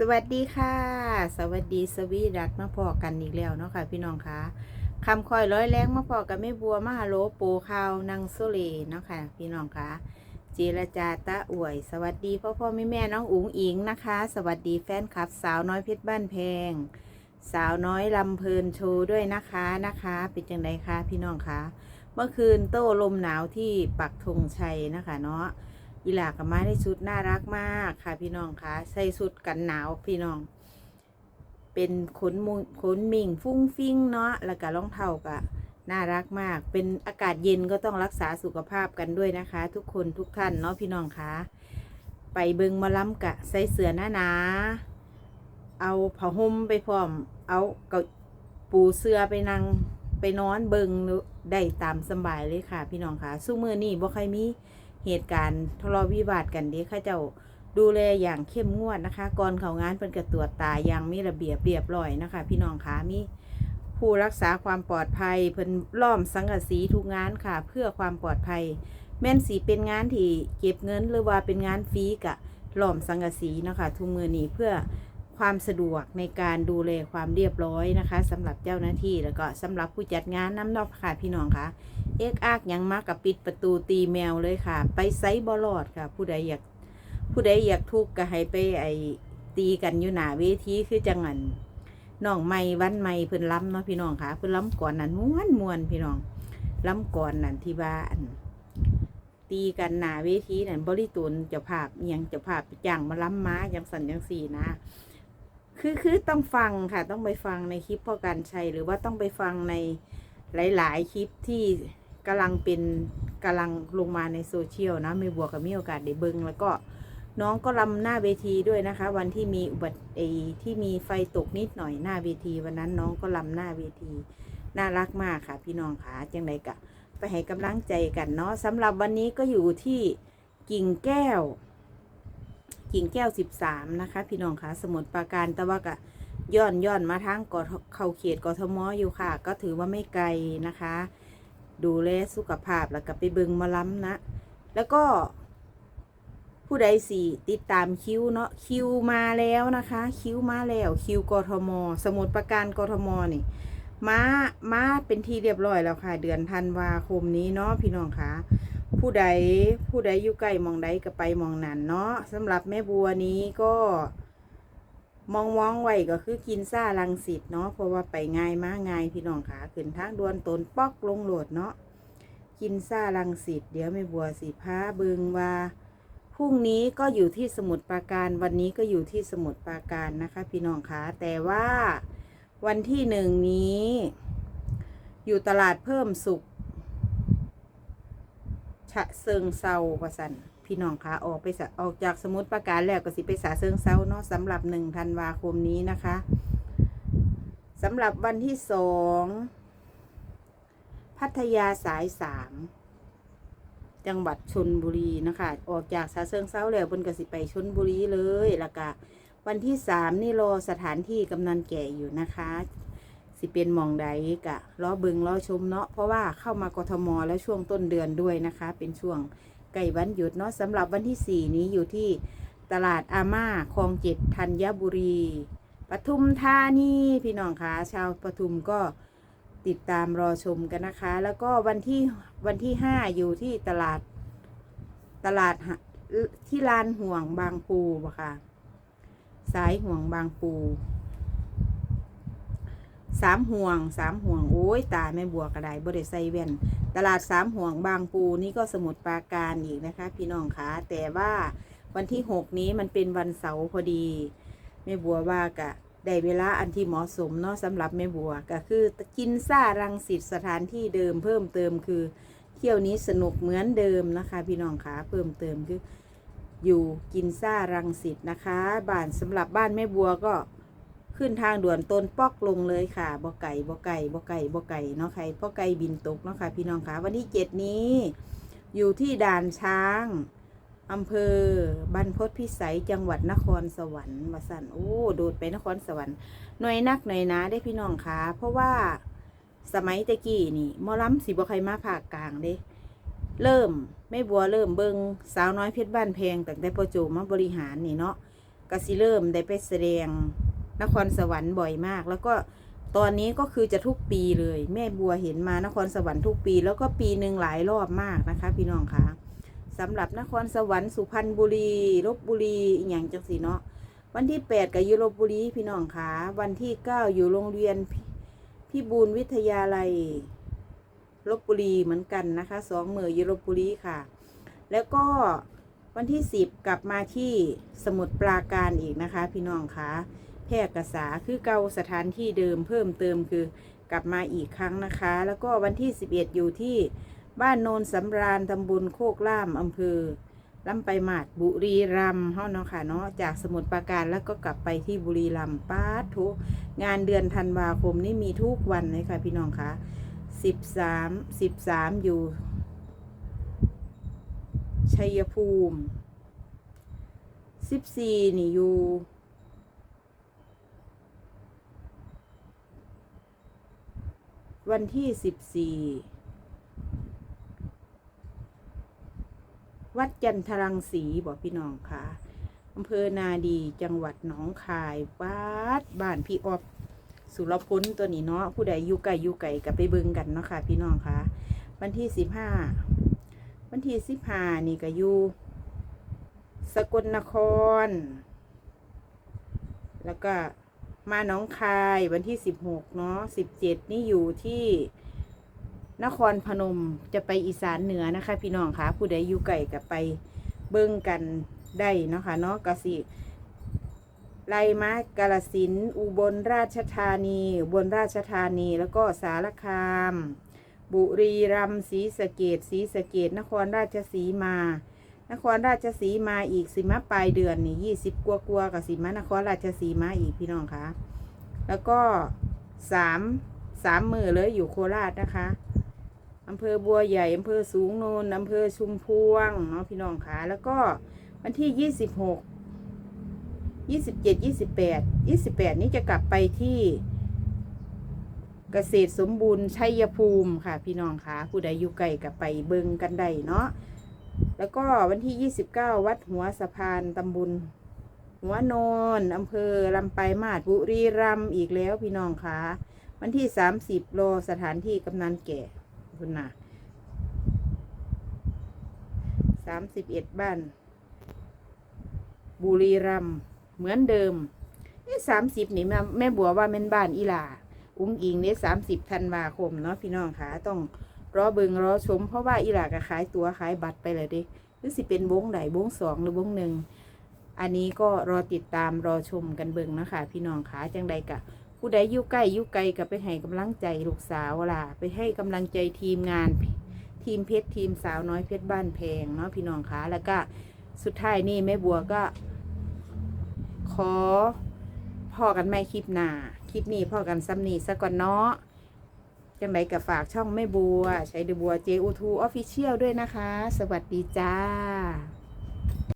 สวัสดีค่ะ สวัสดีสวีดัตมาพอกันอีกแล้วเนาะค่ะ พี่น้องคะคำคอยร้อยแรงมาพอกับแม่บัวมาฮาโลปูข้าวนางโซเลเนาะค่ะ พี่น้องคะเจรจาตะอวย สวัสดีพ่อพ่อแม่แม่น้องอุ๋งอิงนะคะ สวัสดีแฟนคลับ สาวน้อยเพชรบ้านแพง สาวน้อยลำเพลินโชว์ด้วยนะคะนะคะเป็นจังไดคะพี่น้องคะเมื่อคืนโต้ลมหนาวที่ปักธงชัยนะคะเนาะ อีหลากับมาได้ชุดน่ารักมากค่ะพี่น้องคะใส่ชุดกันหนาวพี่น้อง เป็นขนมุขนมิงฟุ้งฟิ้งเนาะแล้วก็รองเท้าก็น่ารักมาก เป็นอากาศเย็นก็ต้องรักษาสุขภาพกันด้วยนะคะ ทุกคนทุกท่านเนาะพี่น้องคะไปเบิงมาล้ำกะใส่เสือหน้าหนาเอาผ้าห่มไปพร้อม เอาเกาปูเสื้อไปนั่งไปนอนเบิงได้ตามสบายเลยค่ะ พี่น้องคะสู้มือนี่บ่ใครมี เหตุการณ์ทะเลาะวิวาทกันเด้ข้าเจ้าดูแลอย่างเข้มงวดนะคะ ก่อนเขางานเป็นกระตรวจตาอย่างมีระเบียบเรียบร้อยนะคะ พี่น้องคะมีผู้รักษาความปลอดภัยเพิ่นล้อมสังกะสีทุกงานค่ะ เพื่อความปลอดภัย แม่นสีเป็นงานที่เก็บเงินหรือว่าเป็นงานฟรีกะล้อมสังกะสีนะคะทุกมือนี้เพื่อ ความสะดวกในการดูแลความเรียบร้อยนะคะสำหรับเจ้าหน้าที่แล้วก็สำหรับผู้จัดงานน้ำนอกค่ะพี่น้องคะเอกอักยังมากับปิดประตูตีแมวเลยค่ะ ไปไซบอลอดค่ะ ผู้ใดอยากผู้ใดอยากทุกข์ก็ให้ไปไอตีกันอยู่หนาเวทีคือจังหันน้องไม่วันไม่เพิ่นล้ำเนาะพี่น้องค่ะเพิ่นล้ำก่อนนั้นม้วนมวนพี่น้องล้ำก่อนนั่นที่ว่านตีกันหนาเวทีนั่นบริตูนเจ้าภาพอิหยังเจ้าภาพจ้างมาล้ำม้าอย่างสันอย่างสี่นะ คือคือต้องฟังค่ะ ต้องไปฟังในคลิปพ่อการชัยหรือว่าต้องไปฟังในหลาย ๆ คลิปที่กำลังเป็นกำลังลงมาในโซเชียลนะไม่บวกกับมีโอกาสได้เบิงแล้วก็น้องก็ลำหน้าเวทีด้วยนะคะ วันที่มีอุบัติที่มีไฟตกนิดหน่อยหน้าเวที วันนั้นน้องก็ลำหน้าเวทีน่ารักมากค่ะ พี่น้องค่ะจังไรกะ ไปให้กำลังใจกันเนาะสำหรับวันนี้ก็อยู่ที่กิ่งแก้ว กิ่งแก้วสิบสามนะคะ พี่น้องคะสมุทรปราการแต่ว่ากะย่อนย่อนมาทางกอเข่าเขตกทมอยู่ค่ะ ก็ถือว่าไม่ไกลนะคะ ดูแลสุขภาพแล้วก็ไปเบิงมาล้ำนะ แล้วก็ ผู้ใดสี่ติดตามคิวเนาะคิวมาแล้วนะคะ คิวมาแล้วคิวกทม สมุทรปราการกทมนี่มามาเป็นที่เรียบร้อยแล้วค่ะ เดือนธันวาคมนี้เนาะพี่น้องคะ ผู้ใดผู้ใดอยู่ใกล้มองใดก็ไปมองนั้นเนาะสำหรับแม่บัวนี้ก็ มองมองไว้ก็คือกินซ่าลังสิตเนาะเพราะว่าไปง่ายมากง่ายพี่น้องขาขึ้นทางด่วนตนปอกลงโหลดเนาะกินซ่าลังสิตเดี๋ยวไม่บัวสีผ้าเบิงว่าพรุ่งนี้ก็อยู่ที่สมุทรปราการวันนี้ก็อยู่ที่สมุทรปราการนะคะ พี่น้องขาแต่ว่าวันที่หนึ่งนี้ อยู่ตลาดเพิ่มสุข ฉะเซิงเซาประสันพี่น้องคะออกไปออกจากสมุทรปราการแล้วก็สิไปสาเซิงเซาเนาะสำหรับหนึ่งธันวาคมนี้นะคะสำหรับวันที่สองพัทยาสายสามจังหวัดชนบุรีนะคะ ออกจากสาเซิงเซาแล้วบนกสิไปชนบุรีเลยแล้วก็วันที่สามนี่รอสถานที่กำนันแก่อยู่นะคะ สิเป็นมองใดกะล้อเบิงล้อชมเนาะเพราะว่าเข้ามากทมแล้วช่วงต้นเดือนด้วยนะคะ เป็นช่วงไก่วันหยุดเนาะสำหรับวันที่สี่นี้อยู่ที่ตลาดอาม่าคลองเจ็ดธัญบุรีปทุมธานีพี่น้องคะชาวปทุมก็ติดตามรอชมกันนะคะ แล้วก็วันที่วันที่ห้าอยู่ที่ตลาดตลาดที่ลานห่วงบางปูบ่ค่ะสายห่วงบางปู สามห่วงสามห่วงโอ้ยตายไม่บัวกระไดบ่ได้ใส่แว่นตลาดสามห่วงบางปูนี่ก็สมุทรปราการอีกนะคะ พี่น้องคะแต่ว่าวันที่หกนี้มันเป็นวันเสาร์พอดีแม่บัวว่ากะได้เวลาอันที่เหมาะสมเนาะสำหรับแม่บัวก็คือกินซ่ารังสิตสถานที่เดิมเพิ่มเติมคือเที่ยวนี้สนุกเหมือนเดิมนะคะ พี่น้องคะเพิ่มเติมคืออยู่กินซ่ารังสิตนะคะ บ้านสำหรับบ้านแม่บัวก็ ขึ้นทางด่วนต้นปอกลงเลยค่ะบ่ไก่บ่ไก่บ่ไก่บ่ไก่เนาะใครพ่อไก่บินตกเนาะค่ะพี่น้องคะวันที่เจ็ดนี้ อยู่ที่ด่านช้างอำเภอบรรพตพิสัยจังหวัดนครสวรรค์มาสั่นโอ้โดดไปนครสวรรค์หน่อยนักหน่อยนะได้พี่น้องคะเพราะว่าสมัยตะกี้นี่มอลำสีบ่ใครมาภาคกลางเด้เริ่มแม่บัวเริ่มเบิงสาวน้อยเพชรบ้านแพงตั้งแต่ประโจมาบริหารนี่เนาะก็สิเริ่มได้ไปแสดง นครสวรรค์บ่อยมาก แล้วก็ตอนนี้ก็คือจะทุกปีเลย แม่บัวเห็นมานครสวรรค์ทุกปี แล้วก็ปีหนึ่งหลายรอบมากนะคะ พี่น้องคะสำหรับนครสวรรค์สุพรรณบุรีลบบุรีอย่างจังสีเนาะวันที่แปดกับยูโรบุรีพี่น้องคะวันที่เก้าอยู่โรงเรียนพพี่บูลวิทยาลัยลบบุรีเหมือนกันนะคะสองเมือยูโรบุรีค่ะ แล้วก็วันที่สิบกลับมาที่สมุทรปราการอีกนะคะ พี่น้องคะ แพร่กษาคือเก่าสถานที่เดิมเพิ่มเติมคือกลับมาอีกครั้งนะคะ แล้วก็วันที่ 11 อยู่ที่บ้านโนนสำราญตำบลโคกล่ามอำเภอลำไปลายมาดบุรีรัมย์เฮาเนาะค่ะเนาะจากสมุทรปราการแล้วก็กลับไปที่บุรีรัมย์ป้าทุงานเดือนธันวาคมนี่มีทุกวันเลยค่ะพี่น้องคะ13 13 อยู่ ชัยภูมิสิบสี่นี่อยู่ วันที่สิบสี่วัดจันทรังสีบอกพี่น้องค่ะอำเภอนาดีจังหวัดหนองคายวัดบ้านพี่ออบสุรพลตัวนี้เนาะผู้ใดอยู่ไก่อยู่ไก่กับไปเบิงกันเนาะค่ะ พี่น้องค่ะ วันที่สิบห้าวันที่สิบห้านี่ก็อยู่สกลนคร แล้วก็ มาหน้องคายวันที่สิบหกเนาะสิบเจ็ดนี่อยู่ที่นครพนมจะไปอีสานเหนือนะคะ พี่น้องคะผู้ใดอยู่ไก่กับไปเบิ้งกันได้นะคะเนาะกสิไลมากาลสินอุบลราชธานีอุบลราชธานีแล้วก็สารคาม บุรีรัมย์ศรีสะเกดศรีสะเกดนครราชสีมา นครราชสีมาอีกสิมาปลายเดือนนี่ยี่สิบกว่ากว่าๆกับสิมานครราชสีมาอีกพี่น้องคะแล้วก็สามสามมือเลยอยู่โคราชนะคะอำเภอบัวใหญ่อำเภอสูงโนนอำเภอชุมพวงเนาะพี่น้องคะแล้วก็วันที่ยี่สิบหกยี่สิบเจ็ดยี่สิบแปดยี่สิบแปดนี้จะกลับไปที่เกษตรสมบูรณ์ชัยภูมิค่ะ พี่น้องคะผู้ใดอยู่ไกลกับไปเบิงกันได้เนาะ แล้วก็วันที่ 29 วัดหัวสะพานตำบลหัวโนนอำเภอลำปายมาศบุรีรัมย์อีกแล้วพี่น้องคะวันที่ 30 โลสถานที่กำนันแก่คุณนะ31 บ้าน บุรีรัมย์เหมือนเดิมนี่สามสิบนี่แม่แม่บัวว่าแม่นบ้านอีหลา อุ้งอิงเนี่ยสามสิบธันวาคมเนาะพี่น้องคะต้อง รอเบิงรอชม เพราะว่าอีหลาก็ขายตัวขายบัตรไปเลยเดิหรือสิเป็นวงใดวงสองหรือวงหนึ่งอันนี้ก็รอติดตามรอชมกันเบิงนะคะพี่น้องคะจังใดกะผู้ใดอยู่ใกล้อยู่ไกลก็ไปให้กำลังใจลูกสาวล่ะ ไปให้กำลังใจทีมงาน ทีมเพชรทีมสาวน้อยเพชรบ้านแพงเนาะพี่น้องคะแล้วก็สุดท้ายนี่แม่บัวก็ ขอพ่อกันไม่คลิปหนาคลิปนี้พ่อกันซ้ำนี่ซะก่อนเนาะ จังไรกับฝากช่องแม่บัวใช้ดูบัวเจอูทูออฟฟิเชียลด้วยนะคะ สวัสดีจ้า